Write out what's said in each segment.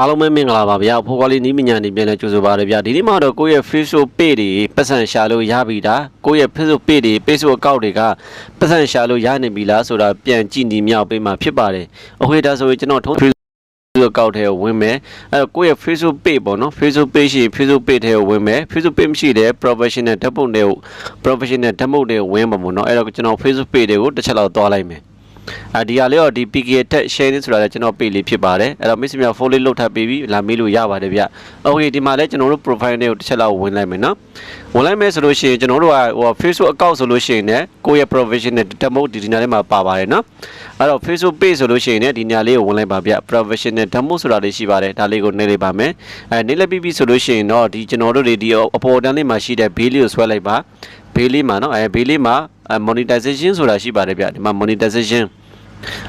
အားလုံးပဲမင်္ဂလာပါဗျာဖိုးကွာလေးနီးမညာနေပြန်လဲကြိုဆိုပါရဗျာဒီနေ့မှာတော့ကိုယ့်ရဲ့ Facebook page တွေပတ်စံရှာလို့ရပြီလားကိုယ့်ရဲ့ Facebook page တွေ Facebook account တွေကပတ်စံရှာလို့ရနေပြီလားဆိုတာပြန်ကြည့်နေမြောက်ပေးမှာဖြစ်ပါတယ်အခွေဒါဆိုရင်ကျွန်တော်ထုံး Facebook account ထဲကိုဝင်မယ်အဲ့တော့ကိုယ့်ရဲ့ Facebook page ပေါ့နော် Facebook page ရှိရင် Facebook page ထဲကိုဝင်မယ် Facebook page မရှိတဲ့ professional ဓာတ်ပုံတွေကို professional ဓာတ်ပုံတွေကိုဝင်ပါမို့နော်အဲ့တော့ကျွန်တော် Facebook page တွေကိုတစ်ချက်လောက်သွားလိုက်မယ် အာဒီဟာလေးတော့ဒီ PK တက် share နေဆိုတာလည်းကျွန်တော် page လေးဖြစ်ပါတယ်အဲ့တော့ miss မြောက် follow လေးလုပ်ထားပေးပြီးလာမေးလို့ရပါတယ်ဗျ Okay ဒီမှာလည်းကျွန်တော်တို့ profile တွေကိုတစ်ချက်လောက်ဝင်လိုက်မယ်နော်ဝင်လိုက်မယ်ဆိုလို့ရှိရင်ကျွန်တော်တို့ကဟို Facebook account ဆိုလို့ရှိရင်လည်းကိုယ့်ရဲ့ professional demo ဒီဒီနာလေးမှာပါပါတယ်နော်အဲ့တော့ Facebook page ဆိုလို့ရှိရင်လည်းဒီညာလေးကိုဝင်လိုက်ပါဗျ professional demo ဆိုတာလေးရှိပါတယ်ဒါလေးကိုနှိပ်လိုက်ပါမယ်အဲနှိပ်လိုက်ပြီးပြီဆိုလို့ရှိရင်တော့ဒီကျွန်တော်တို့တွေဒီအပေါ်တန်းလေးမှာရှိတဲ့ bill လေးကိုဆွဲလိုက်ပါ bill လေးမှာနော်အဲ bill လေးမှာ monetization ဆိုတာရှိပါတယ်ဗျဒီမှာ monetization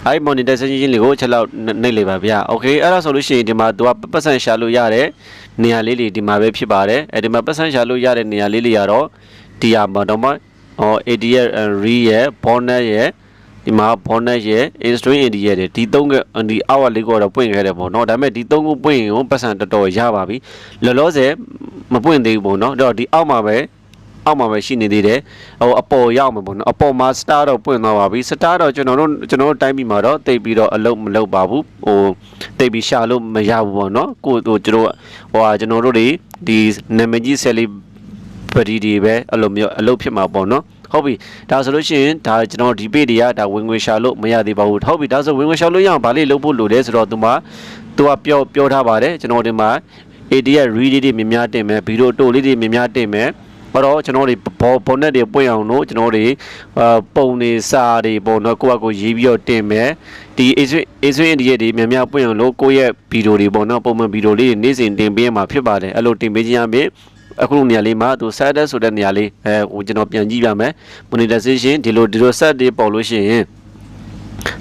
အဲ့ monetization လေးကိုချက်လောက်နှိပ်လိုက်ပါဗျာ။ Okay အဲ့ဒါဆိုလို့ရှိရင်ဒီမှာသူကပတ်စံရှာလို့ရတဲ့နေရာလေးတွေဒီမှာပဲဖြစ်ပါတယ်။အဲဒီမှာပတ်စံရှာလို့ရတဲ့နေရာလေးတွေကတော့ဒီဟာမှာတော့မှဟော AD ရဲ့ re ရဲ့ bonus ရဲ့ဒီမှာ bonus ရဲ့ instring AD ရဲ့ဒီသုံးကဒီ hour လေးကိုတော့ပွင့်ခဲ့တယ်ပေါ့နော်။ဒါပေမဲ့ဒီသုံးခုပွင့်ရင်ပတ်စံတော်တော်ရပါပြီ။လောလောဆယ်မပွင့်သေးဘူးပေါ့နော်။အဲ့တော့ဒီအောက်မှာပဲ အောက်မှာပဲရှိနေသေးတယ်ဟိုအပေါ်ရောက်မှာပေါ့နော်အပေါ်မှာ star တော့ပွင့်သွားပါပြီ star တော့ကျွန်တော်တို့ကျွန်တော်တို့တိုင်းပြည်မှာတော့တိတ်ပြီးတော့အလုပ်မလုပ်ပါဘူးဟိုတိတ်ပြီးရှာလို့မရဘူးပေါ့နော်ကိုဟိုကျွန်တော်ဟိုဟာကျွန်တော်တို့တွေဒီနာမည်ကြီး celebrity တွေပဲအဲ့လိုမျိုးအလုပ်ဖြစ်မှာပေါ့နော်ဟုတ်ပြီဒါဆိုလို့ရှိရင်ဒါကျွန်တော်ဒီ page တွေကဒါဝင်ငွေရှာလို့မရသေးပါဘူးဟုတ်ပြီဒါဆိုဝင်ငွေရှာလို့ရအောင်ဗာလေးလုပ်ဖို့လိုတယ်ဆိုတော့သူမှသူကပြောပြောထားပါတယ်ကျွန်တော်ဒီမှာ AD ရဲ့ read တွေမြင်များတင်မယ်ဗီဒီယိုတိုလေးတွေမြင်များတင်မယ် ဘာတော့ကျွန်တော်တွေဘောဘောနက်တွေပွင့်အောင်လို့ကျွန်တော်တွေအာပုံတွေစာတွေပုံတော့ကိုယ့်အကိုရေးပြီးတော့တင်မယ်ဒီ Asus Asus India တွေမြင်များပွင့်အောင်လို့ကိုယ့်ရဲ့ဗီဒီယိုတွေပုံတော့ပုံမှန်ဗီဒီယိုလေးတွေနေ့စဉ်တင်ပေးရမှာဖြစ်ပါတယ်အဲ့လိုတင်ပေးခြင်းအပြင်အခုလိုနေရာလေးမှာသူ set ဆိုတဲ့နေရာလေးအဲဟိုကျွန်တော်ပြန်ကြည့်ပြမယ် monetization ဒီလိုဒီလို set တွေပေါ်လို့ရှိရင်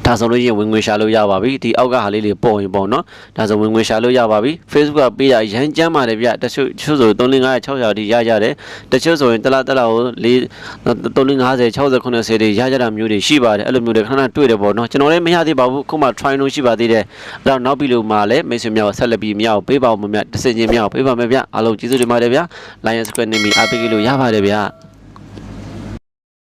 ဒါဆိုလို့ရှိရင်ဝင်ငွေရှာလို့ရပါပြီဒီအောက်ကဟာလေးတွေပေါ်ရင်ပေါ့နော်ဒါဆိုဝင်ငွေရှာလို့ရပါပြီ Facebook ကပေးရရမ်းကြမ်းပါတယ်ဗျတချို့တချို့ဆို3500 600တိရရတယ်တချို့ဆိုရင်တလားတလားကို4 3550 60 90တိရကြတာမျိုးတွေရှိပါတယ်အဲ့လိုမျိုးတွေခဏခဏတွေ့တယ်ပေါ့နော်ကျွန်တော်လည်းမရသေးပါဘူးခုမှ try လို့ရှိပါသေးတယ်အဲ့တော့နောက်ပြီးလို့မှလည်းမိတ်ဆွေများကိုဆက်လက်ပြီးမြောက်ပေးပါဦးမမြတ်တစ်စင်ချင်းမြောက်ပေးပါမယ်ဗျအားလုံးကျေးဇူးတင်ပါတယ်ဗျ Lion Square နေမီအားပေးလို့ရပါတယ်ဗျ